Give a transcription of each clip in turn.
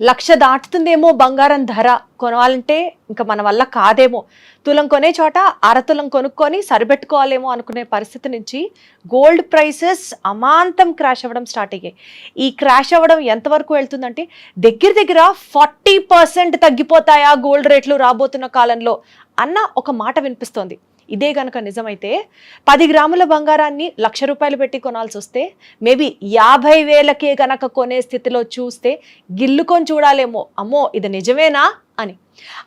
Lakh దాటుతుందేమో బంగారం ధర. కొనాలంటే ఇంకా మన వల్ల కాదేమో. తులం కొనే చోట అరతులం కొనుక్కొని సరిపెట్టుకోవాలేమో అనుకునే పరిస్థితి నుంచి గోల్డ్ ప్రైసెస్ అమాంతం క్రాష్ అవ్వడం స్టార్ట్ అయ్యాయి. ఈ క్రాష్ అవ్వడం ఎంతవరకు వెళ్తుందంటే దగ్గర దగ్గర ఫార్టీ పర్సెంట్ తగ్గిపోతాయా గోల్డ్ రేట్లు రాబోతున్న కాలంలో అన్న ఒక మాట వినిపిస్తోంది. ఇదే గనక నిజమైతే పది గ్రాముల బంగారాన్ని లక్ష రూపాయలు పెట్టి కొనాల్సి వస్తే మేబీ యాభై వేలకే గనక కొనే స్థితిలో చూస్తే గిల్లుకొని చూడాలేమో. అమ్మో ఇది నిజమేనా? అని.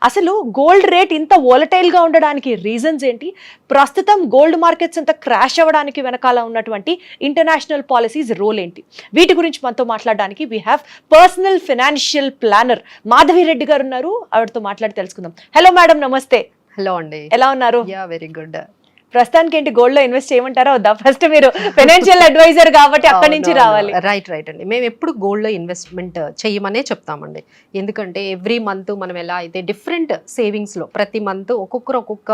అసలు గోల్డ్ రేట్ ఇంత వోలటైల్గా ఉండడానికి రీజన్స్ ఏంటి? ప్రస్తుతం గోల్డ్ మార్కెట్స్ ఇంత క్రాష్ అవ్వడానికి వెనకాల ఉన్నటువంటి ఇంటర్నేషనల్ పాలసీస్ రోల్ ఏంటి? వీటి గురించి మనతో మాట్లాడడానికి we have personal financial planner Madhavi Reddy గారు ఉన్నారు. ఆవిడతో మాట్లాడి తెలుసుకుందాం. హలో మేడం నమస్తే. హలో అండి. ఎలా ఉన్నారు? Yeah very good. ప్రస్తుతానికి ఏంటి గోల్డ్లో ఇన్వెస్ట్ చేయమంటారా వద్దా? ఫస్ట్ మీరు ఫైనాన్షియల్ అడ్వైజర్ కాబట్టి అక్కడి నుంచి రావాలి. రైట్ రైట్ అండి. మేము ఎప్పుడు గోల్డ్లో ఇన్వెస్ట్మెంట్ చేయమనే చెప్తామండి. ఎందుకంటే ఎవ్రీ మంత్ మనం ఎలా అయితే డిఫరెంట్ సేవింగ్స్లో ప్రతి మంత్ ఒక్కొక్కరు ఒక్కొక్క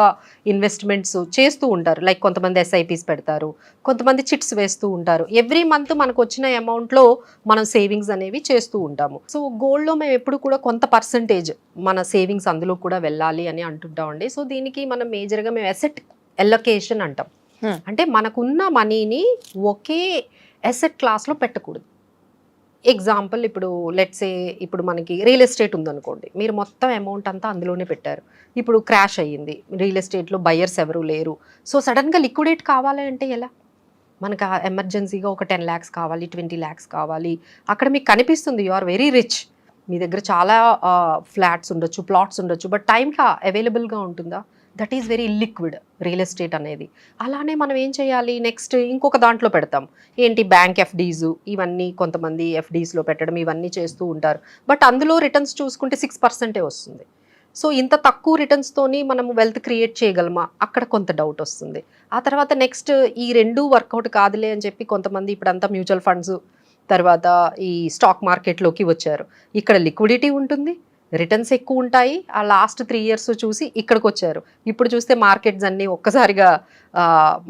ఇన్వెస్ట్మెంట్స్ చేస్తూ ఉంటారు. లైక్ కొంతమంది ఎస్ఐపిస్ పెడతారు కొంతమంది చిట్స్ వేస్తూ ఉంటారు. ఎవ్రీ మంత్ మనకు వచ్చిన అమౌంట్లో మనం సేవింగ్స్ అనేవి చేస్తూ ఉంటాము. సో గోల్డ్లో మేము ఎప్పుడు కూడా కొంత పర్సంటేజ్ మన సేవింగ్స్ అందులో కూడా వెళ్ళాలి అని అంటుంటామండి. సో దీనికి మనం మేజర్గా మేము ఎసెట్ ఎలొకేషన్ అంటాం. Hmm. అంటే మనకున్న మనీని ఒకే ఎసెట్ క్లాస్లో పెట్టకూడదు. ఎగ్జాంపుల్ ఇప్పుడు లెట్సే ఇప్పుడు మనకి రియల్ ఎస్టేట్ ఉందనుకోండి. మీరు మొత్తం అమౌంట్ అంతా అందులోనే పెట్టారు. ఇప్పుడు క్రాష్ అయ్యింది. రియల్ ఎస్టేట్లో బయర్స్ ఎవరు లేరు. సో సడన్గా లిక్విడేట్ కావాలి అంటే ఎలా? మనకు ఎమర్జెన్సీగా ఒక టెన్ ల్యాక్స్ కావాలి ట్వంటీ ల్యాక్స్ కావాలి. అక్కడ మీకు కనిపిస్తుంది యు ఆర్ వెరీ రిచ్ మీ దగ్గర చాలా ఫ్లాట్స్ ఉండొచ్చు ప్లాట్స్ ఉండొచ్చు బట్ టైంలో అవైలబుల్గా ఉంటుందా? That is very liquid real estate అనేది. అలానే మనం ఏం చేయాలి? నెక్స్ట్ ఇంకొక దాంట్లో పెడతాం. ఏంటి? బ్యాంక్ ఎఫ్డీస్ ఇవన్నీ కొంతమంది ఎఫ్డీస్లో పెట్టడం ఇవన్నీ చేస్తూ ఉంటారు. బట్ అందులో రిటర్న్స్ చూసుకుంటే సిక్స్ పర్సెంటే వస్తుంది. సో ఇంత తక్కువ రిటర్న్స్తోని మనం వెల్త్ క్రియేట్ చేయగలమా? అక్కడ కొంత డౌట్ వస్తుంది. ఆ తర్వాత నెక్స్ట్ ఈ రెండు వర్కౌట్ కాదులే అని చెప్పి కొంతమంది ఇప్పుడంతా మ్యూచువల్ ఫండ్స్ తర్వాత ఈ స్టాక్ మార్కెట్లోకి వచ్చారు. ఇక్కడ లిక్విడిటీ ఉంటుంది. రిటర్న్స్ ఎక్కువ ఉంటాయి ఆ లాస్ట్ త్రీ ఇయర్స్ చూసి ఇక్కడికి వచ్చారు ఇప్పుడు చూస్తే మార్కెట్స్ అన్ని ఒక్కసారిగా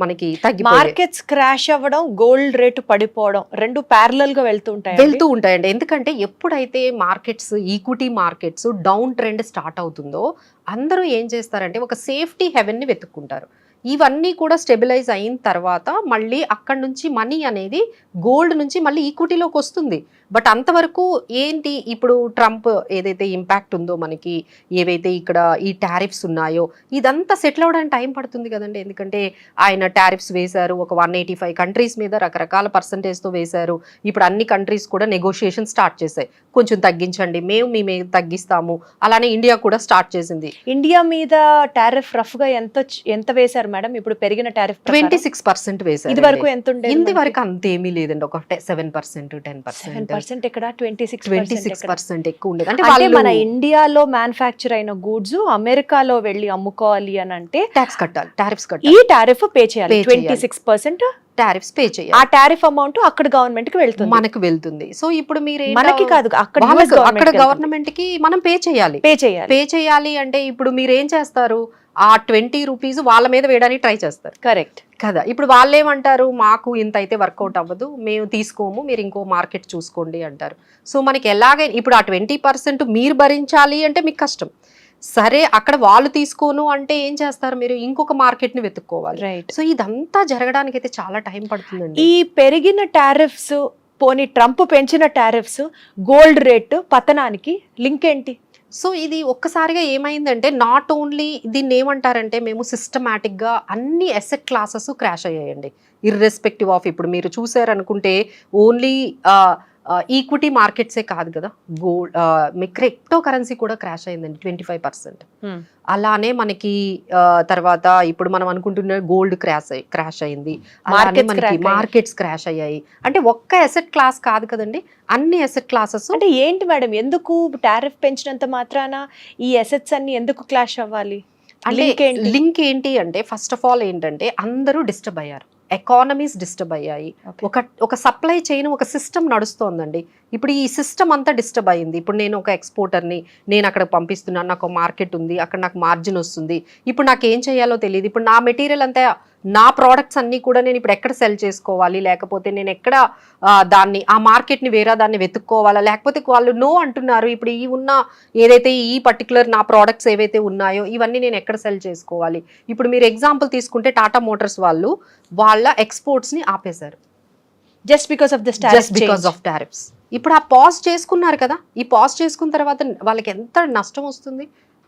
మనకి తగ్గిపోయాయి. మార్కెట్స్ క్రాష్ అవ్వడం గోల్డ్ రేటు పడిపోవడం రెండు ప్యారలల్గా వెళ్తూ ఉంటాయి వెళ్తూ ఉంటాయండి. ఎందుకంటే ఎప్పుడైతే markets equity markets down trend start అవుతుందో అందరూ ఏం చేస్తారంటే ఒక సేఫ్టీ హెవెన్ని వెతుక్కుంటారు. ఇవన్నీ కూడా స్టెబిలైజ్ అయిన తర్వాత మళ్ళీ అక్కడ నుంచి మనీ అనేది గోల్డ్ నుంచి మళ్ళీ ఈక్విటీలోకి వస్తుంది. బట్ అంతవరకు ఏంటి ఇప్పుడు ట్రంప్ ఏదైతే ఇంపాక్ట్ ఉందో మనకి ఏవైతే ఇక్కడ ఈ టారిఫ్స్ ఉన్నాయో ఇదంతా సెటిల్ అవ్వడానికి టైం పడుతుంది కదండి. ఎందుకంటే ఆయన టారిఫ్స్ వేశారు ఒక వన్ ఎయిటీ ఫైవ్ కంట్రీస్ మీద రకరకాల పర్సంటేజ్తో వేశారు. ఇప్పుడు అన్ని కంట్రీస్ కూడా నెగోషియేషన్ స్టార్ట్ చేశాయి. కొంచెం తగ్గించండి మేము మీ మీద తగ్గిస్తాము. అలానే ఇండియా కూడా స్టార్ట్ చేసింది. ఇండియా మీద టారిఫ్ రఫ్గా ఎంత ఎంత వేశారు? మేడం. ఇప్పుడు పెరిగిన టారిఫ్ ట్వంటీ సిక్స్ పర్సెంట్ వేశారు ఇది వరకు ఎంత ఉండేది ఇంది వరకు అంతేమీ లేదండి. ఒక seven percent ten percent. Percent ఇక్కడ twenty six twenty six percent ఎక్కువ ఉండేది. అంటే మన ఇండియాలో మ్యానుఫ్యాక్చర్ అయిన గూడ్స్ అమెరికాలో వెళ్ళి అమ్ముకోవాలి అని అంటే ట్యాక్స్ కట్టాలి టారిఫ్స్ ఈ కట్టాలి టారిఫ్ పే చేయాలి. Twenty. Six percent tariffs pay ఆ చేయాలి టారిఫ్ అమౌంట్ అక్కడ గవర్నమెంట్కి వెళ్తుంది. మనకు వెళ్తుంది. సో ఇప్పుడు మీరు మనకి కాదు అక్కడ అక్కడ గవర్నమెంట్కి మనం పే చేయాలి. పే చేయాలి. పే చేయాలి అంటే ఇప్పుడు మీరు ఏం చేస్తారు? ఆ ట్వంటీ రూపీస్ వాళ్ళ మీద వేయడానికి ట్రై చేస్తారు. కరెక్ట్. కదా? ఇప్పుడు వాళ్ళు ఏమంటారు మాకు ఇంత అయితే వర్కౌట్ అవ్వదు. మేము తీసుకోము. మీరు ఇంకో మార్కెట్ చూసుకోండి అంటారు. సో మనకి ఎలాగైనా ఇప్పుడు ఆ ట్వంటీ పర్సెంట్ మీరు భరించాలి అంటే మీకు కష్టం. సరే అక్కడ వాళ్ళు తీసుకోను అంటే ఏం చేస్తారు మీరు? ఇంకొక మార్కెట్ని వెతుక్కోవాలి. రైట్ సో ఇదంతా జరగడానికి అయితే చాలా టైం పడుతుందండి. ఈ పెరిగిన టారిఫ్స్ పోనీ ట్రంప్ పెంచిన టారిఫ్స్ గోల్డ్ రేట్ పతనానికి లింక్ ఏంటి? సో ఇది ఒక్కసారిగా ఏమైందంటే నాట్ ఓన్లీ దీన్ని ఏమంటారంటే మేము సిస్టమేటిక్గా అన్ని ఎసెట్ క్లాసెస్ క్రాష్ అయ్యాయండి. ఇర్రెస్పెక్టివ్ ఆఫ్ ఇప్పుడు మీరు చూసారనుకుంటే ఓన్లీ ఈక్విటీ మార్కెట్సే కాదు కదా. గోల్డ్ మీ క్రిప్టో కరెన్సీ కూడా క్రాష్ అయిందండి ట్వంటీ ఫైవ్ పర్సెంట్. అలానే మనకి తర్వాత ఇప్పుడు మనం అనుకుంటున్న గోల్డ్ క్రాష్ అయ్యి క్రాష్ అయింది. అలానే మనకి. మార్కెట్స్ క్రాష్ అయ్యాయి. అంటే ఒక్క ఎసెట్ క్లాస్ కాదు కదండి అన్ని ఎసెట్ క్లాసెస్ అంటే ఏంటి మేడం ఎందుకు టారిఫ్ పెంచినంత మాత్రాన ఈ ఎసెట్స్ అన్ని ఎందుకు క్లాష్ అవ్వాలి? అంటే లింక్ ఏంటి? లింక్ ఏంటి అంటే ఫస్ట్ ఆఫ్ ఆల్ ఏంటంటే అందరూ డిస్టర్బ్ అయ్యారు. ఎకానమీస్ డిస్టర్బ్ అయ్యాయి. ఒక ఒక సప్లై చైన్ ఒక సిస్టమ్ నడుస్తోందండి. ఇప్పుడు ఈ సిస్టమ్ అంతా డిస్టర్బ్ అయింది ఇప్పుడు నేను ఒక ఎక్స్పోర్టర్ని నేను అక్కడ పంపిస్తున్నాను నాకు మార్కెట్ ఉంది అక్కడ నాకు మార్జిన్ వస్తుంది. ఇప్పుడు నాకు ఏం చేయాలో తెలియదు. ఇప్పుడు నా మెటీరియల్ అంతా నా ప్రోడక్ట్స్ అన్నీ కూడా నేను ఇప్పుడు ఎక్కడ సెల్ చేసుకోవాలి? లేకపోతే నేను ఎక్కడ దాన్ని ఆ మార్కెట్ని వేరే దాన్ని వెతుక్కోవాలా? లేకపోతే వాళ్ళు నో అంటున్నారు ఇప్పుడు ఈ ఉన్న ఏదైతే ఈ పర్టికులర్ నా ప్రోడక్ట్స్ ఏవైతే ఉన్నాయో ఇవన్నీ నేను ఎక్కడ సెల్ చేసుకోవాలి? ఇప్పుడు మీరు ఎగ్జాంపుల్ తీసుకుంటే టాటా మోటార్స్ వాళ్ళు వాళ్ళ ఎక్స్పోర్ట్స్ని ఆపేశారు. Just because of this just because of tariffs ఇప్పుడు ఆ పాజ్ చేసుకున్నారు కదా? ఈ పాజ్ చేసుకున్న తర్వాత వాళ్ళకి ఎంత నష్టం వస్తుంది?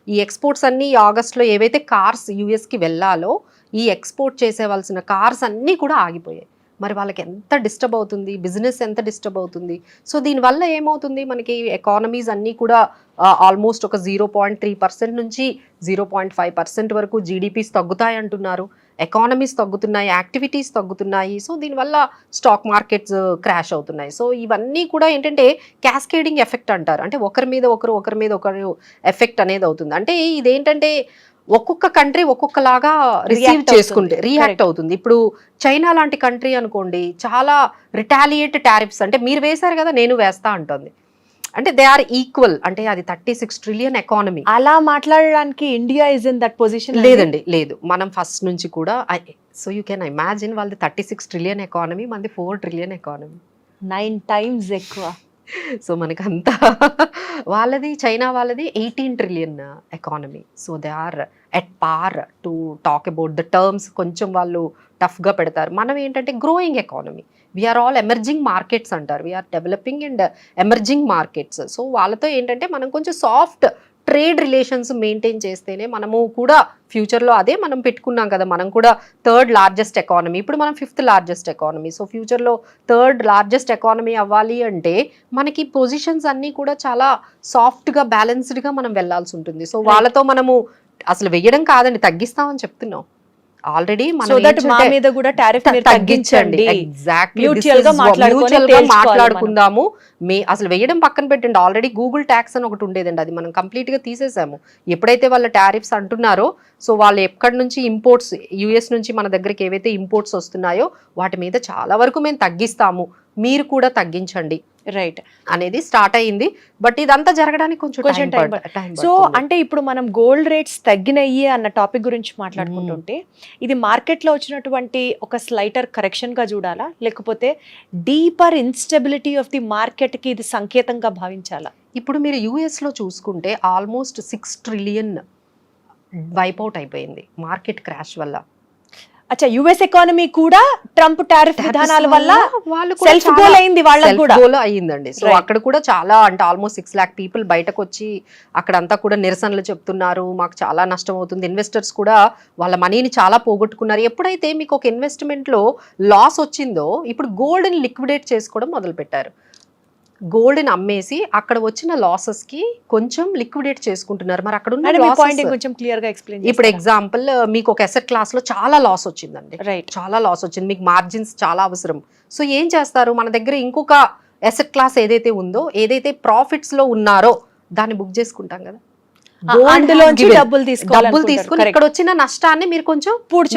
ఈ ఎక్స్పోర్ట్స్ అన్ని ఆగస్ట్లో ఏవైతే కార్స్ యూఎస్కి వెళ్ళాలో ఈ ఎక్స్పోర్ట్ చేసేవలసిన కార్స్ అన్నీ కూడా ఆగిపోయాయి. మరి వాళ్ళకి ఎంత డిస్టర్బ్ అవుతుంది? బిజినెస్ ఎంత డిస్టర్బ్ అవుతుంది? సో దీనివల్ల ఏమవుతుంది? మనకి ఎకానమీస్ అన్నీ కూడా ఆల్మోస్ట్ ఒక జీరో పాయింట్ త్రీ పర్సెంట్ నుంచి జీరో పాయింట్ ఫైవ్ పర్సెంట్ వరకు జీడిపిస్ తగ్గుతాయి అంటున్నారు. ఎకానమీస్ తగ్గుతున్నాయి యాక్టివిటీస్ తగ్గుతున్నాయి. సో దీనివల్ల స్టాక్ మార్కెట్స్ క్రాష్ అవుతున్నాయి. సో ఇవన్నీ కూడా ఏంటంటే క్యాస్కేడింగ్ ఎఫెక్ట్ అంటారు. అంటే ఒకరి మీద ఒకరు ఒకరి మీద ఒకరు ఎఫెక్ట్ అనేది అవుతుంది. అంటే ఇదేంటంటే ఒక్కొక్క కంట్రీ ఒక్కొక్కలాగా రిసీవ్ చేసుకుంటే. రియాక్ట్. అవుతుంది. ఇప్పుడు చైనా లాంటి కంట్రీ అనుకోండి చాలా రిటాలియేట్ టారిఫ్స్ అంటే మీరు వేశారు కదా నేను వేస్తా అంటుంది. అంటే దే ఆర్ ఈక్వల్ అంటే అది థర్టీ సిక్స్ ట్రిలియన్ ఎకానమీ అలా మాట్లాడడానికి India is in that position లేదండి లేదు. మనం ఫస్ట్ నుంచి కూడా సో యూ కెన్ ఇమాజిన్ వాళ్ళది థర్టీ సిక్స్ ట్రిలియన్ ఎకానమీ మనది four trillion economy nine times ఎక్కువ. సో మనకు అంతా వాళ్ళది చైనా వాళ్ళది eighteen trillion economy. So they are at par to talk about the terms కొంచెం వాళ్ళు టఫ్గా పెడతారు. మనం ఏంటంటే growing economy. We're all emerging markets అంటారు. We're developing and emerging markets. So వాళ్ళతో ఏంటంటే మనం కొంచెం సాఫ్ట్ ట్రేడ్ రిలేషన్స్ మెయింటైన్ చేస్తేనే మనము కూడా ఫ్యూచర్లో అదే మనం పెట్టుకున్నాం కదా మనం కూడా థర్డ్ లార్జెస్ట్ ఎకానమీ ఇప్పుడు మనం ఫిఫ్త్ లార్జెస్ట్ ఎకానమీ సో ఫ్యూచర్లో థర్డ్ లార్జెస్ట్ ఎకానమీ అవ్వాలి అంటే మనకి పొజిషన్స్ అన్నీ కూడా చాలా సాఫ్ట్గా బ్యాలెన్స్డ్గా మనం వెళ్ళాల్సి ఉంటుంది. సో వాళ్ళతో మనము అసలు వెయ్యడం కాదండి తగ్గిస్తామని చెప్తున్నాం. ఆల్రెడీ మా మీద కూడా టారిఫ్ తగ్గించండి. ఎగ్జాక్ట్లీ మాట్లాడుకుందాము. మీ అసలు వేయడం పక్కన పెట్టండి. ఆల్రెడీ గూగుల్ ట్యాక్స్ అని ఒకటి ఉండేదండి. అది మనం కంప్లీట్గా తీసేసాము. ఎప్పుడైతే వాళ్ళ టారిఫ్స్ అంటున్నారో సో వాళ్ళు ఎక్కడి నుంచి ఇంపోర్ట్స్ యుఎస్ నుంచి మన దగ్గరికి ఏవైతే ఇంపోర్ట్స్ వస్తున్నాయో వాటి మీద చాలా వరకు మేము తగ్గిస్తాము. మీరు కూడా తగ్గించండి రైట్ అనేది స్టార్ట్ అయ్యింది. బట్ ఇదంతా జరగడానికి కొంచెం కొంచెం టైం సో అంటే ఇప్పుడు మనం గోల్డ్ రేట్స్ తగ్గినయ్యి అన్న టాపిక్ గురించి మాట్లాడుకుంటుంటే ఇది మార్కెట్లో వచ్చినటువంటి ఒక స్లైటర్ కరెక్షన్గా చూడాలా? లేకపోతే డీపర్ ఇన్స్టెబిలిటీ ఆఫ్ ది మార్కెట్కి ఇది సంకేతంగా భావించాలా? ఇప్పుడు మీరు యుఎస్లో చూసుకుంటే almost six trillion wipe out అయిపోయింది. మార్కెట్ క్రాష్ వల్ల. అచ్చా యుఎస్ ఎకానమీ కూడా ట్రంప్ టారిఫ్ విధానాల వల్ల వాళ్ళు సెల్ఫ్ గోల్ అయింది వాళ్ళకి కూడా. గోల్ అయ్యిందండి. సో. అక్కడ కూడా చాలా అంటే ఆల్మోస్ట్ సిక్స్ లాక్ పీపుల్ బయటకు వచ్చి అక్కడంతా కూడా నిరసనలు చెప్తున్నారు. మాకు చాలా నష్టం అవుతుంది. ఇన్వెస్టర్స్ కూడా వాళ్ళ మనీని చాలా పోగొట్టుకున్నారు. ఎప్పుడైతే మీకు ఒక ఇన్వెస్ట్మెంట్లో లాస్ వచ్చిందో ఇప్పుడు గోల్డ్ని లిక్విడేట్ చేసుకోవడం మొదలు పెట్టారు గోల్డ్ అమ్మేసి అక్కడ వచ్చిన లాసెస్కి కొంచెం లిక్విడేట్ చేసుకుంటున్నారు. మరి అక్కడ పాయింట్ ఉన్న కొంచెం క్లియర్గా ఎక్స్ప్లెయిన్ ఇప్పుడు ఎగ్జాంపుల్ మీకు ఒక ఎసెట్ క్లాస్లో చాలా లాస్ వచ్చిందండి. రైట్ చాలా లాస్ వచ్చింది. మీకు మార్జిన్స్ చాలా అవసరం. సో ఏం చేస్తారు? మన దగ్గర ఇంకొక ఎసెట్ క్లాస్ ఏదైతే ఉందో ఏదైతే ప్రాఫిట్స్లో ఉన్నారో దాన్ని బుక్ చేసుకుంటాం కదా. డబ్బులు డబ్బులు తీసుకుని తీసుకోవాలి ఇక్కడ వచ్చిన నష్టాన్ని మీరు కొంచెం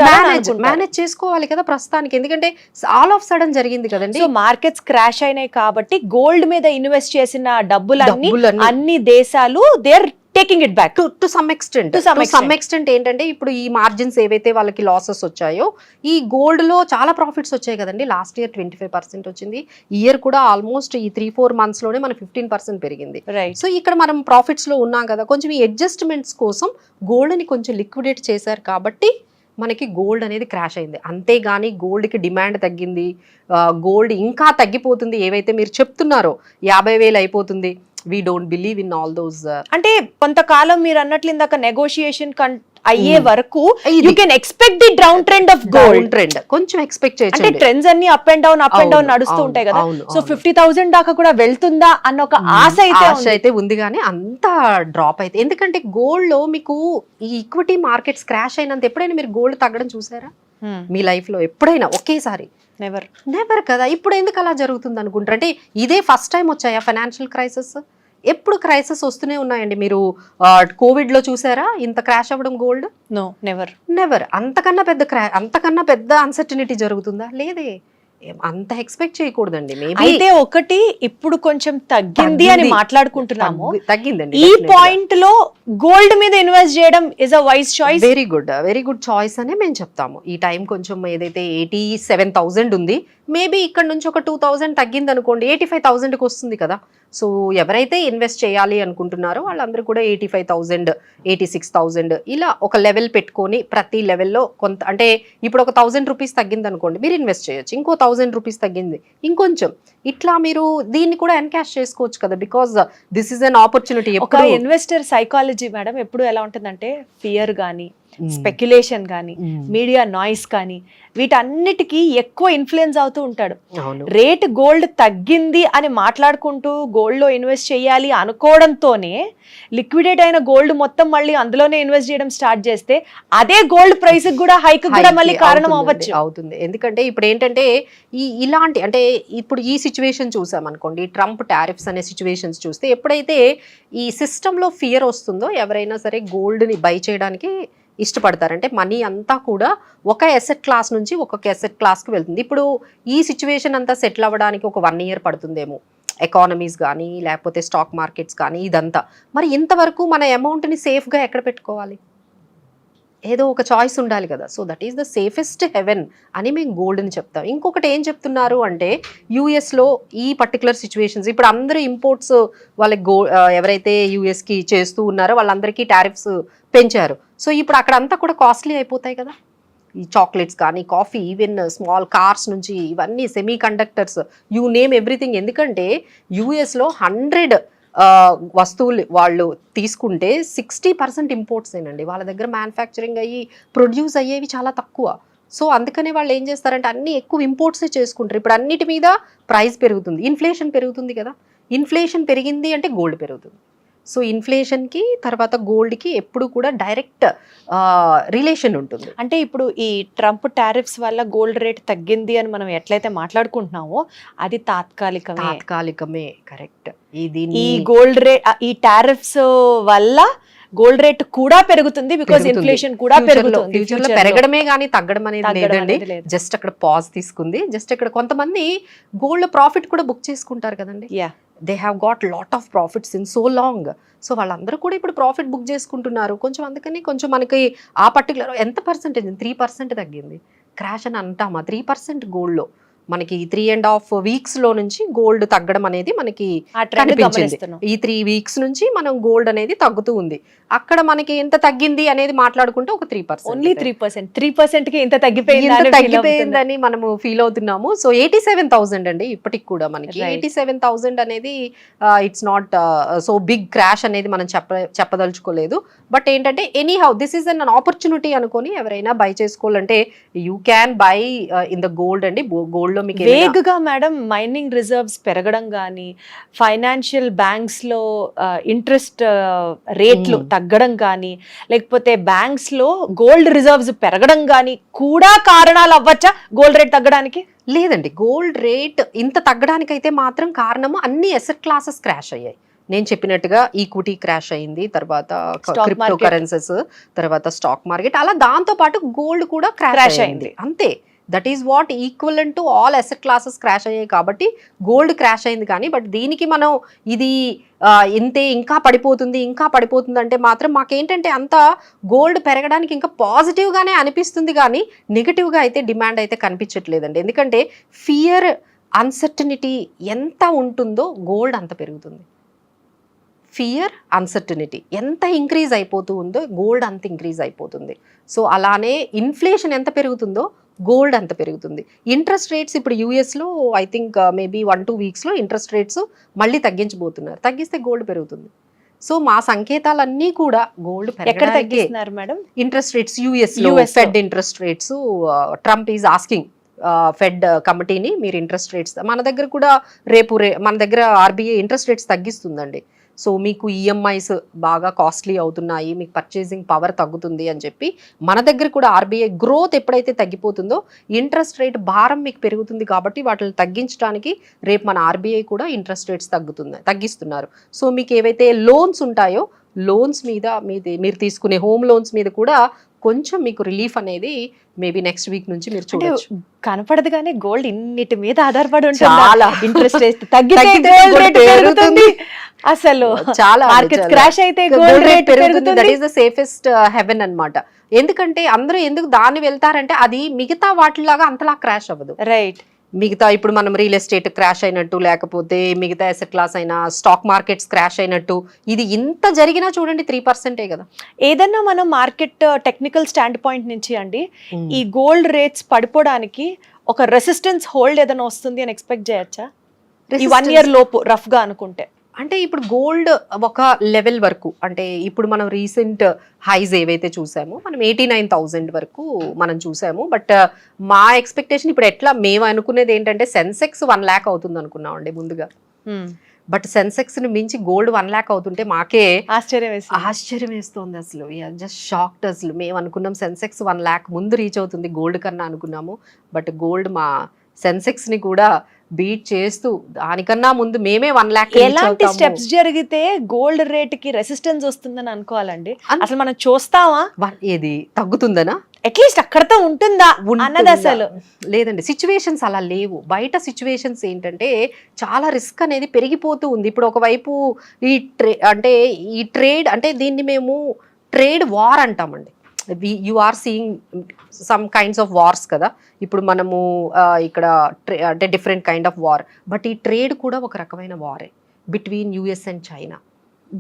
మేనేజ్. మేనేజ్ చేసుకోవాలి కదా ప్రస్తుతానికి. ఎందుకంటే ఆల్ ఆఫ్ సడన్ జరిగింది కదండి. సో మార్కెట్స్ క్రాష్ అయినాయి కాబట్టి గోల్డ్ మీద ఇన్వెస్ట్ చేసిన డబ్బులన్నీ అన్ని దేశాలు they are taking it back to some extent to some extent. Extent ఏంటంటే ఇప్పుడు ఈ మార్జిన్స్ ఏవైతే వాళ్ళకి లాసెస్ వచ్చాయో ఈ గోల్డ్లో చాలా ప్రాఫిట్స్ వచ్చాయి కదండి. Last year twenty five percent వచ్చింది ఇయర్ కూడా ఆల్మోస్ట్ ఈ త్రీ ఫోర్ మంత్స్లోనే మన ఫిఫ్టీన్ పర్సెంట్ పెరిగింది. రైట్ సో ఇక్కడ మనం ప్రాఫిట్స్లో ఉన్నాం కదా కొంచెం ఈ అడ్జస్ట్మెంట్స్ కోసం గోల్డ్ని కొంచెం లిక్విడేట్ చేశారు కాబట్టి మనకి గోల్డ్ అనేది క్రాష్ అయింది. అంతేగాని గోల్డ్కి డిమాండ్ తగ్గింది. గోల్డ్ ఇంకా తగ్గిపోతుంది. ఏవైతే మీరు చెప్తున్నారో యాభై వేలు అయిపోతుంది. We don't believe in all those అంటే కొంతకాలం మీరు అన్నట్లు ఇందాక నెగోషియేషన్ అయ్యే Hmm. వరకు. You can expect the down trend of gold trend కొంచెం ఎక్స్పెక్ట్ అంటే చేయొచ్చు ట్రెండ్స్ అన్ని up and down up and down నడుస్తూ ఉంటాయి కదా సో. ఫిఫ్టీ థౌసండ్ దాకా కూడా వెళ్తుందా అన్న ఒక ఆశ అయితే ఆశ ఉంది. అయితే ఉంది కానీ అంత డ్రాప్ అయితే ఎందుకంటే గోల్డ్లో మీకు ఈ ఈక్విటీ మార్కెట్స్ క్రాష్ అయినంత ఎప్పుడైనా మీరు గోల్డ్ తగ్గడం చూసారా Hmm. మీ లైఫ్లో ఎప్పుడైనా ఒకేసారి Never. నెవర్ కదా? ఇప్పుడు ఎందుకు అలా జరుగుతుంది అనుకుంటారు? అంటే ఇదే ఫస్ట్ టైం వచ్చాయా ఫైనాన్షియల్ క్రైసిస్ ఎప్పుడు క్రైసిస్ వస్తూనే ఉన్నాయండి మీరు? కోవిడ్లో చూసారా? ఇంత క్రాష్ అవ్వడం గోల్డ్ నో నెవర్ నెవర్ అంతకన్నా పెద్ద క్రా అంతకన్నా పెద్ద అన్సర్టనిటీ జరుగుతుందా? లేదే. అంత ఎక్స్పెక్ట్ చేయకూడదండి. మేబీ అయితే ఒకటి ఇప్పుడు కొంచెం తగ్గింది అని. మాట్లాడుకుంటున్నాము. తగ్గిందండి ఈ పాయింట్లో గోల్డ్ మీద ఇన్వెస్ట్ చేయడం is a wise choice very good very good choice అనే మేము చెప్తాము. ఈ టైం కొంచెం ఏదైతే ఎయిటీ సెవెన్ థౌసండ్ ఉంది మేబీ ఇక్కడ నుంచి ఒక టూ థౌసండ్ తగ్గింది అనుకోండి ఎయిటీ ఫైవ్ థౌసండ్కి వస్తుంది కదా. సో ఎవరైతే ఇన్వెస్ట్ చేయాలి అనుకుంటున్నారో వాళ్ళందరూ కూడా eighty five thousand eighty six thousand ఇలా ఒక లెవెల్ పెట్టుకొని ప్రతి లెవెల్లో కొంత అంటే ఇప్పుడు ఒక థౌసండ్ రూపీస్ తగ్గింది అనుకోండి మీరు ఇన్వెస్ట్ చేయొచ్చు. ఇంకో థౌసండ్ రూపీస్ తగ్గింది ఇంకొంచెం. ఇట్లా మీరు దీన్ని కూడా ఎన్కాష్ చేసుకోవచ్చు కదా because this is an opportunity ఒక ఇన్వెస్టర్ సైకాలజీ మేడం ఎప్పుడు ఎలా ఉంటుందంటే ఫియర్ కానీ స్పెక్యులేషన్ కానీ మీడియా నాయిస్ కానీ వీటన్నిటికీ ఎక్కువ ఇన్ఫ్లుయెన్స్ అవుతూ ఉంటాడు. అవును. రేట్ గోల్డ్ తగ్గింది అని మాట్లాడుకుంటూ గోల్డ్లో ఇన్వెస్ట్ చేయాలి అనుకోవడంతోనే లిక్విడేట్ అయిన గోల్డ్ మొత్తం మళ్ళీ అందులోనే ఇన్వెస్ట్ చేయడం స్టార్ట్ చేస్తే అదే గోల్డ్ ప్రైస్ కూడా హైక్ కూడా మళ్ళీ కారణం అవ్వచ్చు. అవుతుంది. ఎందుకంటే ఇప్పుడు ఏంటంటే ఈ ఇలాంటి అంటే ఇప్పుడు ఈ సిచ్యువేషన్ చూసాం అనుకోండి ట్రంప్ టారిఫ్స్ అనే సిచ్యువేషన్స్ చూస్తే ఎప్పుడైతే ఈ సిస్టంలో ఫియర్ వస్తుందో ఎవరైనా సరే గోల్డ్ని బై చేయడానికి ఇష్టపడతారంటే మనీ అంతా కూడా ఒక ఎసెట్ క్లాస్ నుంచి ఒక్కొక్క ఎసెట్ క్లాస్కి వెళ్తుంది. ఇప్పుడు ఈ సిచ్యువేషన్ అంతా సెటిల్ అవ్వడానికి ఒక వన్ ఇయర్ పడుతుందేమో. ఎకానమీస్ కానీ లేకపోతే స్టాక్ మార్కెట్స్ కానీ ఇదంతా. మరి ఇంతవరకు మన అమౌంట్ని సేఫ్గా ఎక్కడ పెట్టుకోవాలి? ఏదో ఒక చాయిస్ ఉండాలి కదా. So that is the safest haven అని మేము గోల్డ్ని చెప్తాం. ఇంకొకటి ఏం చెప్తున్నారు అంటే యూఎస్లో ఈ పర్టికులర్ సిచ్యువేషన్స్ ఇప్పుడు అందరూ ఇంపోర్ట్స్ వాళ్ళకి గో ఎవరైతే యూఎస్కి చేస్తూ ఉన్నారో వాళ్ళందరికీ టారిఫ్స్ పెంచారు. సో ఇప్పుడు అక్కడ అంతా కూడా కాస్ట్లీ అయిపోతాయి కదా. ఈ చాక్లెట్స్ కానీ కాఫీ ఈవెన్ స్మాల్ కార్స్ నుంచి ఇవన్నీ semiconductors you name everything. ఎందుకంటే యూఎస్లో హండ్రెడ్ వస్తువులు వాళ్ళు తీసుకుంటే సిక్స్టీ పర్సెంట్ ఇంపోర్ట్సేనండి వాళ్ళ దగ్గర మ్యానుఫ్యాక్చరింగ్ అయ్యి ప్రొడ్యూస్ అయ్యేవి చాలా తక్కువ. సో అందుకనే వాళ్ళు ఏం చేస్తారంటే అన్ని ఎక్కువ ఇంపోర్ట్సే చేసుకుంటారు. ఇప్పుడు అన్నిటి మీద ప్రైస్ పెరుగుతుంది. ఇన్ఫ్లేషన్ పెరుగుతుంది కదా. ఇన్ఫ్లేషన్ పెరిగింది అంటే గోల్డ్ పెరుగుతుంది. సో ఇన్ఫ్లేషన్కి తర్వాత గోల్డ్కి ఎప్పుడు కూడా డైరెక్ట్ రిలేషన్ ఉంటుంది అంటే ఇప్పుడు ఈ ట్రంప్ టారిఫ్స్ వల్ల గోల్డ్ రేట్ తగ్గింది అని మనం ఎట్లయితే మాట్లాడుకుంటున్నామో అది తాత్కాలికమే తాత్కాలికమే కరెక్ట్ ఈ ఈ గోల్డ్ రేట్ ఈ టారిఫ్స్ వల్ల గోల్డ్ రేట్ కూడా పెరుగుతుంది బికాస్. ఇన్ఫ్లేషన్ కూడా పెరుగుతుంది లో. పెరగడమే కానీ తగ్గడం అనేది లేదండి. జస్ట్ అక్కడ పాజ్ తీసుకుంది జస్ట్ ఇక్కడ కొంతమంది గోల్డ్ ప్రాఫిట్ కూడా బుక్ చేసుకుంటారు కదండి. They have got lot of profits in so long so వాళ్ళందరూ కూడా ఇప్పుడు ప్రాఫిట్ బుక్ చేసుకుంటున్నారు. కొంచెం అందుకని కొంచెం మనకి ఆ పర్టికులర్ ఎంత పర్సెంటేజ్ త్రీ పర్సెంట్ తగ్గింది. క్రాష్ అని అంటామా? త్రీ పర్సెంట్ గోల్డ్లో మనకి త్రీ అండ్ హాఫ్ వీక్స్లో నుంచి గోల్డ్ తగ్గడం అనేది మనకి కనిపించింది. ఈ త్రీ వీక్స్ నుంచి మనం గోల్డ్ అనేది తగ్గుతూ ఉంది. అక్కడ మనకి ఎంత తగ్గింది అనేది మాట్లాడుకుంటే ఒక three percent only three percent three పర్సెంట్కి ఇంత తగ్గిపోయింది తగ్గిపోయిందని మనము ఫీల్ అవుతున్నాము. సో ఎయిటీ సెవెన్ థౌసండ్ అండి ఇప్పటికి కూడా మనకి. ఎయిటీ సెవెన్ థౌసండ్ అనేది it's not so big crash అనేది మనం చెప్ప చెప్పదలుచుకోలేదు. బట్ ఏంటంటే anyhow this is an opportunity అనుకొని ఎవరైనా బై చేసుకోవాలంటే you can buy in the gold అండి. గోల్డ్ లో మీకు వేగగా మేడం మైనింగ్ రిజర్వ్స్ పెరగడం కానీ ఫైనాన్షియల్ బ్యాంక్స్లో ఇంట్రెస్ట్ రేట్లు. తగ్గడం కానీ లేకపోతే బ్యాంక్స్లో గోల్డ్ రిజర్వ్స్ పెరగడం కానీ కూడా కారణాలు అవ్వచ్చా గోల్డ్ రేట్ తగ్గడానికి లేదండి గోల్డ్ రేట్ ఇంత తగ్గడానికైతే మాత్రం కారణము అన్ని ఎసెట్ క్లాసెస్ క్రాష్ అయ్యాయి నేను చెప్పినట్టుగా ఈక్విటీ క్రాష్ అయింది తర్వాత క్రిప్టో. కరెన్సెస్ తర్వాత స్టాక్ మార్కెట్ అలా దాంతో పాటు గోల్డ్ కూడా క్రాష్. అయింది అంతే that is what equal to all asset classes crash అయ్యాయి కాబట్టి గోల్డ్ క్రాష్ అయింది కానీ బట్ దీనికి మనం ఇది ఇంతే ఇంకా పడిపోతుంది ఇంకా పడిపోతుంది అంటే మాత్రం మాకేంటంటే అంత గోల్డ్ పెరగడానికి ఇంకా పాజిటివ్గానే అనిపిస్తుంది కానీ నెగిటివ్గా అయితే డిమాండ్ అయితే కనిపించట్లేదండి. ఎందుకంటే ఫియర్ అన్సర్టనిటీ ఎంత ఉంటుందో గోల్డ్ అంత పెరుగుతుంది. ఫియర్ అన్సర్టనిటీ ఎంత ఇంక్రీజ్ అయిపోతూ ఉందో గోల్డ్ అంత ఇంక్రీజ్ అయిపోతుంది. సో అలానే ఇన్ఫ్లేషన్ ఎంత పెరుగుతుందో గోల్డ్ అంత పెరుగుతుంది. ఇంట్రెస్ట్ రేట్స్ ఇప్పుడు యూఎస్లో I think maybe one two వీక్స్లో interest rates మళ్ళీ తగ్గించబోతున్నారు. తగ్గిస్తే గోల్డ్ పెరుగుతుంది. సో మా సంకేతాలన్నీ కూడా గోల్డ్ ఎక్కడ తగ్గిస్తున్నారు madam? Interest rates US. Fed interest rates Trump is asking Fed కమిటీని మీరు ఇంట్రెస్ట్ రేట్స్ మన దగ్గర కూడా రేపు రే మన దగ్గర ఆర్బీఐ ఇంట్రెస్ట్ రేట్స్ తగ్గిస్తుందండి. సో మీకు ఈఎంఐస్ బాగా కాస్ట్లీ అవుతున్నాయి మీకు పర్చేసింగ్ పవర్ తగ్గుతుంది అని చెప్పి మన దగ్గర కూడా ఆర్బీఐ గ్రోత్ ఎప్పుడైతే తగ్గిపోతుందో ఇంట్రెస్ట్ రేట్ భారం మీకు పెరుగుతుంది కాబట్టి వాటిని తగ్గించడానికి రేపు మన ఆర్బీఐ కూడా ఇంట్రెస్ట్ రేట్స్ తగ్గుతుంది తగ్గిస్తున్నారు. సో మీకు ఏవైతే లోన్స్ ఉంటాయో లోన్స్ మీద మీది మీరు తీసుకునే హోమ్ లోన్స్ మీద కూడా కొంచెం మీకు రిలీఫ్ అనేది మేబీ నెక్స్ట్ వీక్ నుంచి మీరు అంటే చూడొచ్చు. కనపడదు కానీ గోల్డ్ ఇన్నిటి మీద ఆధారపడి చాలా. ఉంటుంది ఇంట్రెస్ట్ రేట్ తగ్గితే అసలు చాలా మార్కెట్ క్రాష్ అయితే గోల్డ్ రేట్ దట్ పెరుగుతుంది. ఈస్ ద సేఫెస్ట్ హెవెన్ అన్నమాట. ఎందుకంటే అందరూ ఎందుకు దాన్ని వెళ్తారంటే అది మిగతా వాటిలాగా అంతలా క్రాష్ అవ్వదు. రైట్ మిగతా ఇప్పుడు మనం రియల్ ఎస్టేట్ క్రాష్ అయినట్టు లేకపోతే మిగతా ఎసెట్ క్లాస్ అయినా స్టాక్ మార్కెట్స్ క్రాష్ అయినట్టు ఇది ఇంత జరిగినా చూడండి త్రీ పర్సెంటే కదా. ఏదన్నా మనం మార్కెట్ టెక్నికల్ స్టాండ్ పాయింట్ నుంచి అండి ఈ గోల్డ్ రేట్స్ పడిపోవడానికి ఒక రెసిస్టెన్స్ హోల్డ్ ఏదైనా వస్తుంది అని ఎక్స్పెక్ట్ చేయొచ్చా? ఈ వన్ ఇయర్ లోపు రఫ్గా అనుకుంటే. అంటే ఇప్పుడు గోల్డ్ ఒక లెవెల్ వరకు అంటే ఇప్పుడు మనం రీసెంట్ హైస్ ఏవైతే చూసామో మనం ఎయిటీ నైన్ థౌజండ్ వరకు మనం చూసాము. బట్ మా ఎక్స్పెక్టేషన్ ఇప్పుడు ఎట్లా మేము అనుకునేది ఏంటంటే సెన్సెక్స్ వన్ ల్యాక్ అవుతుంది అనుకున్నాం అండి ముందుగా. బట్ సెన్సెక్స్ని మించి గోల్డ్ వన్ ల్యాక్ అవుతుంటే మాకే ఆశ్చర్యం ఆశ్చర్యం వేస్తోంది అసలు. జస్ట్ షాక్డ్ అసలు. మేము అనుకున్నాం సెన్సెక్స్ వన్ ల్యాక్ ముందు రీచ్ అవుతుంది గోల్డ్ కన్నా అనుకున్నాము. బట్ గోల్డ్ మా సెన్సెక్స్ని కూడా బీట్ చేస్తూ దానికన్నా ముందు మేమే వన్ ల్యాక్ ఎలాంటి స్టెప్స్ జరిగితే గోల్డ్ రేట్కి రెసిస్టెన్స్ వస్తుందని అనుకోవాలండి? అన్- అసలు మనం చూస్తామా? ఏది తగ్గుతుందనా? అట్లీస్ట్ అక్కడతో ఉంటుందా అన్నది ఉంటుందా? అసలు. లేదండి సిచ్యువేషన్స్ అలా లేవు. బయట సిచ్యువేషన్స్ ఏంటంటే చాలా రిస్క్ అనేది పెరిగిపోతూ ఉంది. ఇప్పుడు ఒకవైపు ఈ ట్రే అంటే ఈ ట్రేడ్ అంటే దీన్ని మేము ట్రేడ్ వార్ అంటామండి. You are seeing some kinds of wars కదా. ఇప్పుడు మనము ఇక్కడ అంటే different kind of war but ఈ ట్రేడ్ కూడా ఒక రకమైన వారే between US and China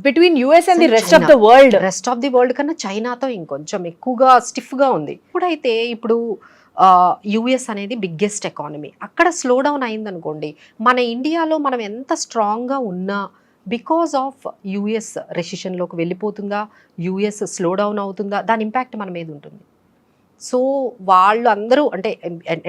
between US and the. Rest of the world rest of the world కన్నా చైనాతో ఇంకొంచెం ఎక్కువగా స్టిఫ్గా ఉంది. ఇప్పుడైతే ఇప్పుడు యుఎస్ అనేది బిగ్గెస్ట్ ఎకానమీ అక్కడ స్లో డౌన్ అయింది అనుకోండి మన ఇండియాలో మనం ఎంత స్ట్రాంగ్గా ఉన్నా బికాస్ ఆఫ్ యుఎస్ రెసిషన్లోకి వెళ్ళిపోతుందా? యుఎస్ స్లో డౌన్ అవుతుందా? దాని ఇంపాక్ట్ మన మీద ఉంటుంది. సో వాళ్ళు అందరూ అంటే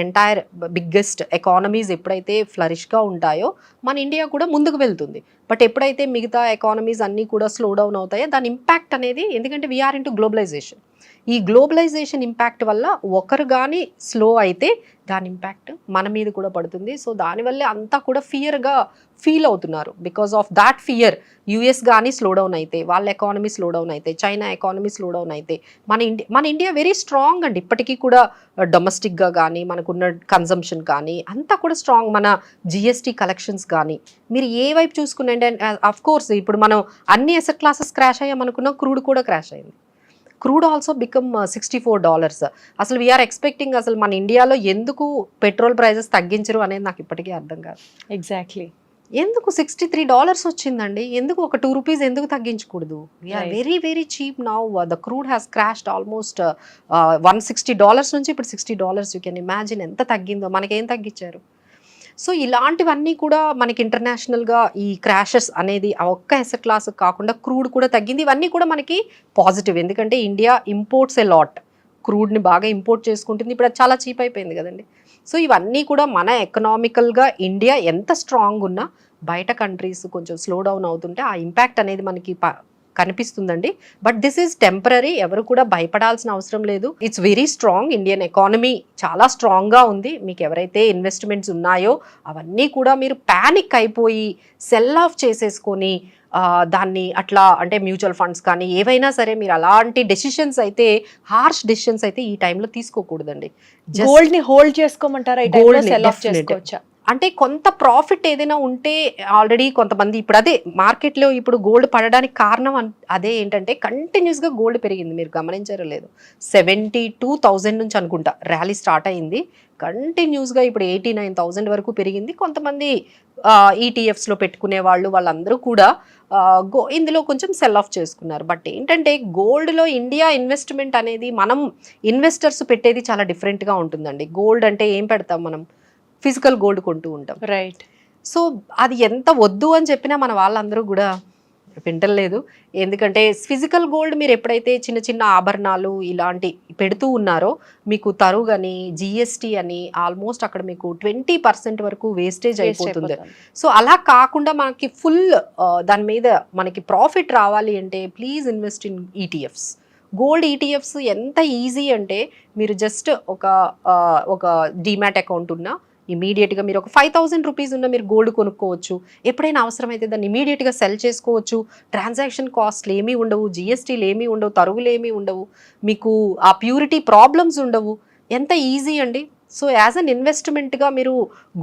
ఎంటైర్ బిగ్గెస్ట్ ఎకానమీస్ ఎప్పుడైతే ఫ్లరిష్గా ఉంటాయో మన ఇండియా కూడా ముందుకు వెళ్తుంది. బట్ ఎప్పుడైతే మిగతా ఎకానమీస్ అన్నీ కూడా స్లో డౌన్ అవుతాయో దాని ఇంపాక్ట్ అనేది ఎందుకంటే వీఆర్ ఇంటూ గ్లోబలైజేషన్ ఈ గ్లోబలైజేషన్ ఇంపాక్ట్ వల్ల ఒకరు కానీ స్లో అయితే దాని ఇంపాక్ట్ మన మీద కూడా పడుతుంది. సో దానివల్లే అంతా కూడా ఫియర్గా ఫీల్ అవుతున్నారు. Because of that fear US కానీ స్లో డౌన్ అయితే వాళ్ళ ఎకానమీ స్లో డౌన్ అయితే చైనా ఎకానమీ స్లో డౌన్ అయితే మన ఇండియా మన ఇండియా వెరీ స్ట్రాంగ్ అండి. ఇప్పటికీ కూడా డొమెస్టిక్గా కానీ మనకున్న కన్జంప్షన్ కానీ అంతా కూడా స్ట్రాంగ్ మన జిఎస్టీ కలెక్షన్స్ కానీ మీరు ఏ వైపు చూసుకునండి అఫ్ కోర్స్ ఇప్పుడు మనం అన్ని అసెట్ క్లాసెస్ క్రాష్ అయ్యామనుకున్నాం క్రూడ్ కూడా క్రాష్ అయింది. Crude also become sixty four dollars అసలు వీఆర్ ఎక్స్పెక్టింగ్ అసలు మన ఇండియాలో ఎందుకు పెట్రోల్ ప్రైజెస్ తగ్గించరు అనేది నాకు ఇప్పటికీ అర్థం కాదు. ఎగ్జాక్ట్లీ ఎందుకు సిక్స్టీ త్రీ డాలర్స్ వచ్చిందండి? ఎందుకు ఒక టూ రూపీస్ ఎందుకు తగ్గించకూడదు? We're. Very very cheap now the crude has crashed almost one sixty dollars నుంచి ఇప్పుడు sixty dollars you can imagine ఎంత తగ్గిందో. మనకేం తగ్గించారు? సో ఇలాంటివన్నీ కూడా మనకి ఇంటర్నేషనల్గా ఈ క్రాషెస్ అనేది ఆ ఒక్క ఎసెట్ క్లాస్ కాకుండా క్రూడ్ కూడా తగ్గింది. ఇవన్నీ కూడా మనకి పాజిటివ్. ఎందుకంటే ఇండియా ఇంపోర్ట్స్ ఎ లాట్. క్రూడ్ని బాగా ఇంపోర్ట్ చేసుకుంటుంది. ఇప్పుడు అది చాలా చీప్ అయిపోయింది కదండి. సో ఇవన్నీ కూడా మన ఎకనామికల్గా ఇండియా ఎంత స్ట్రాంగ్ ఉన్నా బయట కంట్రీస్ కొంచెం స్లో డౌన్ అవుతుంటే ఆ ఇంపాక్ట్ అనేది మనకి ప- కనిపిస్తుందండి. బట్ దిస్ ఈజ్ టెంపరీ ఎవరు కూడా భయపడాల్సిన అవసరం లేదు. It's very strong Indian economy చాలా స్ట్రాంగ్గా ఉంది. మీకు ఎవరైతే ఇన్వెస్ట్మెంట్స్ ఉన్నాయో అవన్నీ కూడా మీరు ప్యానిక్ అయిపోయి సెల్ ఆఫ్ చేసేసుకొని దాన్ని అట్లా అంటే మ్యూచువల్ ఫండ్స్ కానీ ఏవైనా సరే మీరు అలాంటి డెసిషన్స్ అయితే హార్ష్ డెసిషన్స్ అయితే ఈ టైంలో తీసుకోకూడదండి. గోల్డ్ని హోల్డ్ చేసుకోమంటారా? ఈ అంటే కొంత ప్రాఫిట్ ఏదైనా ఉంటే ఆల్రెడీ కొంతమంది ఇప్పుడు అదే మార్కెట్లో ఇప్పుడు గోల్డ్ పడడానికి కారణం అన్- అదే ఏంటంటే కంటిన్యూస్గా గోల్డ్ పెరిగింది. మీరు గమనించారో లేదు. సెవెంటీ టూ థౌజండ్ నుంచి అనుకుంటా ర్యాలీ స్టార్ట్ అయింది. కంటిన్యూస్గా ఇప్పుడు ఎయిటీ నైన్ థౌజండ్ వరకు పెరిగింది. కొంతమంది ఈటీఎఫ్స్లో పెట్టుకునే వాళ్ళు వాళ్ళందరూ కూడా గో ఇందులో కొంచెం సెల్ ఆఫ్ చేసుకున్నారు. బట్ ఏంటంటే గోల్డ్లో ఇండియా ఇన్వెస్ట్మెంట్ అనేది మనం ఇన్వెస్టర్స్ పెట్టేది చాలా డిఫరెంట్గా ఉంటుందండి. గోల్డ్ అంటే ఏం పెడతాం మనం? ఫిజికల్ గోల్డ్ కొంటూ ఉంటాం. రైట్ సో అది ఎంత వద్దు అని చెప్పినా మన వాళ్ళందరూ కూడా వింటలేదు. ఎందుకంటే ఫిజికల్ గోల్డ్ మీరు ఎప్పుడైతే చిన్న చిన్న ఆభరణాలు ఇలాంటి పెడుతూ ఉన్నారో మీకు తరుగు అని జిఎస్టీ అని ఆల్మోస్ట్ అక్కడ మీకు ట్వంటీ పర్సెంట్ వరకు వేస్టేజ్ అయిపోతుంది. సో అలా కాకుండా మనకి ఫుల్ దాని మీద మనకి ప్రాఫిట్ రావాలి అంటే please invest in ETFs gold ETFs ఎంత ఈజీ అంటే మీరు జస్ట్ ఒక ఒక డిమాట్ అకౌంట్ ఉన్నా ఇమీడియట్గా మీరు ఒక ఫైవ్ థౌసండ్ రూపీస్ ఉన్న మీరు గోల్డ్ కొనుక్కోవచ్చు. ఎప్పుడైనా అవసరమైతే దాన్ని ఇమీడియట్గా సెల్ చేసుకోవచ్చు. ట్రాన్సాక్షన్ కాస్ట్లు ఏమీ ఉండవు. జిఎస్టీలు ఏమీ ఉండవు. తరుగులు ఏమీ ఉండవు. మీకు ఆ ప్యూరిటీ ప్రాబ్లమ్స్ ఉండవు. ఎంత ఈజీ అండి? సో యాజ్ అన్ ఇన్వెస్ట్మెంట్గా మీరు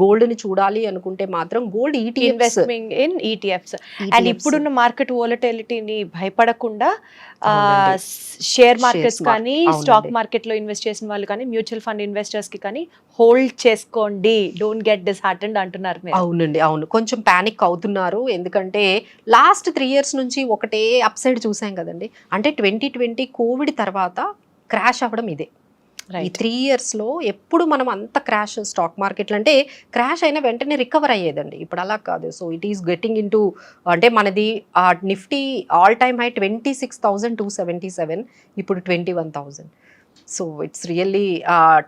గోల్డ్ని చూడాలి అనుకుంటే మాత్రం gold investment in ETFs and ఇప్పుడున్న మార్కెట్ వోలటిలిటీని భయపడకుండా. షేర్ మార్కెట్స్ కానీ. స్టాక్ మార్కెట్లో ఇన్వెస్ట్ చేసిన వాళ్ళు కానీ మ్యూచువల్ ఫండ్ ఇన్వెస్టర్స్కి కానీ హోల్డ్ చేసుకోండి. డోంట్ గెట్ డిస్హార్టెండ్ అంటున్నారు మీరు. అవునండి అవును. కొంచెం ప్యానిక్ అవుతున్నారు. ఎందుకంటే లాస్ట్ త్రీ ఇయర్స్ నుంచి ఒకటే అప్ సైడ్ చూసాం కదండి. అంటే ట్వంటీ ట్వంటీ కోవిడ్ తర్వాత క్రాష్ అవ్వడం ఇదే. ఈ త్రీ ఇయర్స్లో ఎప్పుడు మనం అంత క్రాష్ స్టాక్ మార్కెట్లు అంటే క్రాష్ అయిన వెంటనే రికవర్ అయ్యేదండి. ఇప్పుడు అలా కాదు. So it is getting in అంటే మనది ఆ Nifty all time high twenty six thousand two seventy seven ఇప్పుడు twenty one thousand so it's really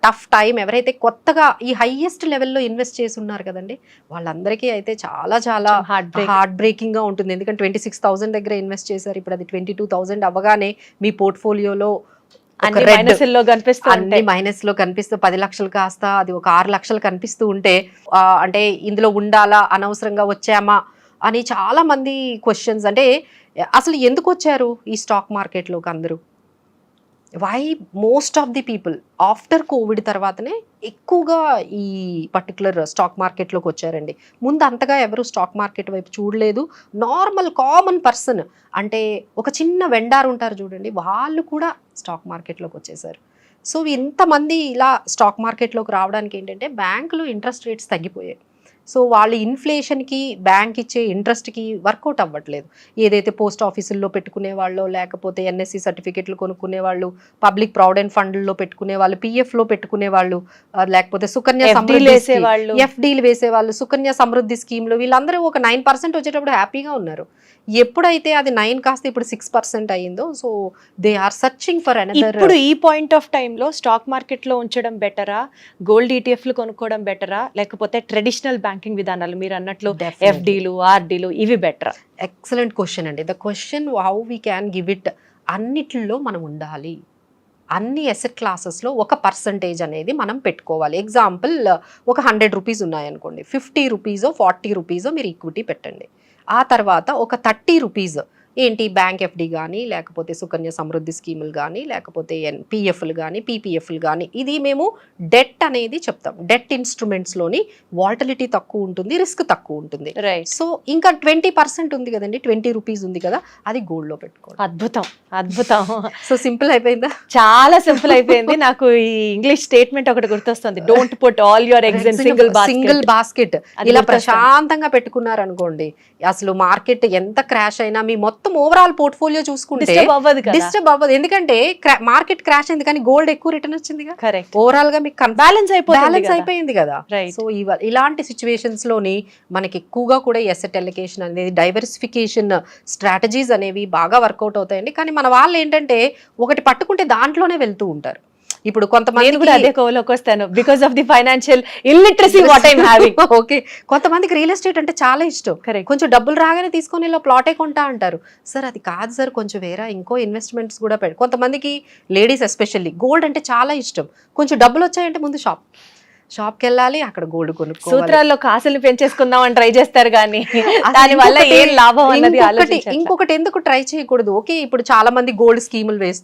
tough time ఎవరైతే కొత్తగా ఈ హైయెస్ట్ లెవెల్లో ఇన్వెస్ట్ చేసి ఉన్నారు కదండి వాళ్ళందరికీ అయితే చాలా చాలా హార్ట్ బ్రేక్ హార్ట్ బ్రేకింగ్గా ఉంటుంది. ఎందుకంటే ట్వంటీ సిక్స్ థౌసండ్ దగ్గర ఇన్వెస్ట్ చేశారు. ఇప్పుడు అది ట్వంటీ టూ థౌసండ్ అవ్వగానే మీ పోర్ట్ఫోలియోలో అన్ని మైనస్లో కనిపిస్తూ అన్ని మైనస్లో కనిపిస్తూ పది లక్షలు కాస్త అది ఒక ఆరు లక్షలు కనిపిస్తూ ఉంటే అంటే ఇందులో ఉండాలా అనవసరంగా వచ్చామా అని చాలా మంది క్వశ్చన్స్ అంటే అసలు ఎందుకు వచ్చారు ఈ స్టాక్ మార్కెట్లోకి అందరూ? Why most of the people after Covid తర్వాతనే ఎక్కువగా ఈ పర్టికులర్ స్టాక్ మార్కెట్లోకి వచ్చారండి. ముందు అంతగా ఎవరు స్టాక్ మార్కెట్ వైపు చూడలేదు. నార్మల్ కామన్ పర్సన్ అంటే ఒక చిన్న వెండార్ ఉంటారు చూడండి వాళ్ళు కూడా స్టాక్ మార్కెట్లోకి వచ్చేసారు. సో ఇంతమంది ఇలా స్టాక్ మార్కెట్లోకి రావడానికి ఏంటంటే బ్యాంకులు ఇంట్రెస్ట్ రేట్స్ తగ్గిపోయాయి. సో వాళ్ళు ఇన్ఫ్లేషన్కి బ్యాంక్ ఇచ్చే ఇంట్రెస్ట్కి వర్కౌట్ అవ్వట్లేదు. ఏదైతే పోస్ట్ ఆఫీసుల్లో పెట్టుకునే వాళ్ళు లేకపోతే ఎన్ఎస్సి సర్టిఫికెట్లు కొనుక్కునే వాళ్ళు పబ్లిక్ ప్రావిడెంట్ ఫండ్లో పెట్టుకునే వాళ్ళు పిఎఫ్లో పెట్టుకునే వాళ్ళు లేకపోతే సుకన్య సమృద్ధి వేసేవాళ్ళు. ఎఫ్డీలు వేసేవాళ్ళు సుకన్య సమృద్ధి స్కీమ్లో వీళ్ళందరూ ఒక నైన్ పర్సెంట్ వచ్చేటప్పుడు హ్యాపీగా ఉన్నారు. ఎప్పుడైతే అది నైన్ కాస్త ఇప్పుడు సిక్స్ పర్సెంట్ అయ్యిందో so they are searching for another ఇప్పుడు ఈ పాయింట్ ఆఫ్లో స్టాక్ మార్కెట్లో ఉంచడం బెటరా? గోల్డ్ ఈటీఎఫ్లు కొనుక్కోవడం బెటరా? లేకపోతే ట్రెడిషనల్ బ్యాంకింగ్ విధానాలు మీరు అన్నట్లు ఎఫ్డీలు ఆర్డీలు ఇవి బెటరా ఎక్సలెంట్ క్వశ్చన్ అండి. The question how we can give it అన్నిటిలో మనం ఉండాలి. అన్ని ఎసెట్ క్లాసెస్లో ఒక పర్సంటేజ్ అనేది మనం పెట్టుకోవాలి. ఎగ్జాంపుల్ ఒక హండ్రెడ్ రూపీస్ ఉన్నాయనుకోండి ఫిఫ్టీ రూపీసో ఫార్టీ రూపీసో మీరు ఈక్విటీ పెట్టండి. ఆ తర్వాత ఒక థర్టీ రూపీస్ ఏంటి బ్యాంక్ ఎఫ్డి కానీ లేకపోతే సుకన్య సమృద్ధి స్కీములు కానీ లేకపోతే ఎన్ పిఎఫ్లు కానీ పీపీఎఫ్లు కానీ ఇది మేము డెట్ అనేది చెప్తాం. డెట్ ఇన్స్ట్రుమెంట్స్లోని వాల్టిలిటీ తక్కువ ఉంటుంది రిస్క్ తక్కువ ఉంటుంది. రైట్ సో ఇంకా ట్వంటీ పర్సెంట్ ఉంది కదండి ట్వంటీ రూపీస్ ఉంది కదా అది గోల్డ్లో పెట్టుకోండి. అద్భుతం అద్భుతం. సో సింపుల్ అయిపోయిందా? చాలా సింపుల్ అయిపోయింది. నాకు ఈ ఇంగ్లీష్ స్టేట్మెంట్ ఒకటి గుర్తొస్తుంది. Don't put all your eggs in single single basket. ఇలా. ప్రశాంతంగా పెట్టుకున్నారు అనుకోండి అసలు మార్కెట్ ఎంత క్రాష్ అయినా మీ మొత్తం ఓవరాల్ పోర్ట్ఫోలియో చూసుకుంటే డిస్టర్బ్ అవ్వదు కదా? డిస్టర్బ్ అవ్వదు. ఎందుకంటే మార్కెట్ క్రాష్ అయింది కానీ గోల్డ్ ఎక్కువ రిటర్న్ కరెక్ట్ ఓవరాల్గా మీకు బ్యాలెన్స్ అయిపోతుంది బ్యాలెన్స్. అయిపోయింది కదా. సో ఇలాంటి సిచ్యువేషన్స్లోని మనకి ఎక్కువగా కూడా ఎసెట్ ఎలికేషన్ అనేది డైవర్సిఫికేషన్ స్ట్రాటజీస్ అనేవి బాగా వర్కౌట్ అవుతాయండి. కానీ మన వాళ్ళు ఏంటంటే ఒకటి పట్టుకుంటే దాంట్లోనే వెళ్తూ ఉంటారు. ఇప్పుడు నేను కూడా కొంతమంది అదే కోవలోకి వస్తాను. Because of the financial illiteracy what I'm having okay కొంతమందికి రియల్ ఎస్టేట్ అంటే చాలా ఇష్టం. కరెక్ట్ కొంచెం డబ్బులు రాగానే తీసుకొని ఇలా ప్లాటే కొంటా అంటారు. సార్ అది కాదు సార్ కొంచెం వేరే? ఇంకో ఇన్వెస్ట్మెంట్స్ కూడా పెట్టి కొంతమందికి లేడీస్ ఎస్పెషల్లీ గోల్డ్ అంటే చాలా ఇష్టం. కొంచెం డబ్బులు వచ్చాయంటే ముందు షాప్ షాప్కి వెళ్ళాలి అక్కడ గోల్డ్ కొనుక్కోవాలి. సూత్రాల్లో కాసులు పెంచేసుకుందాం అని ట్రై చేస్తారు కానీ దాని వల్ల ఏం లాభం అన్నది ఇంకొకటి ఎందుకు ట్రై చేయకూడదు? ఓకే ఇప్పుడు చాలా మంది గోల్డ్ స్కీములు వేస్తూ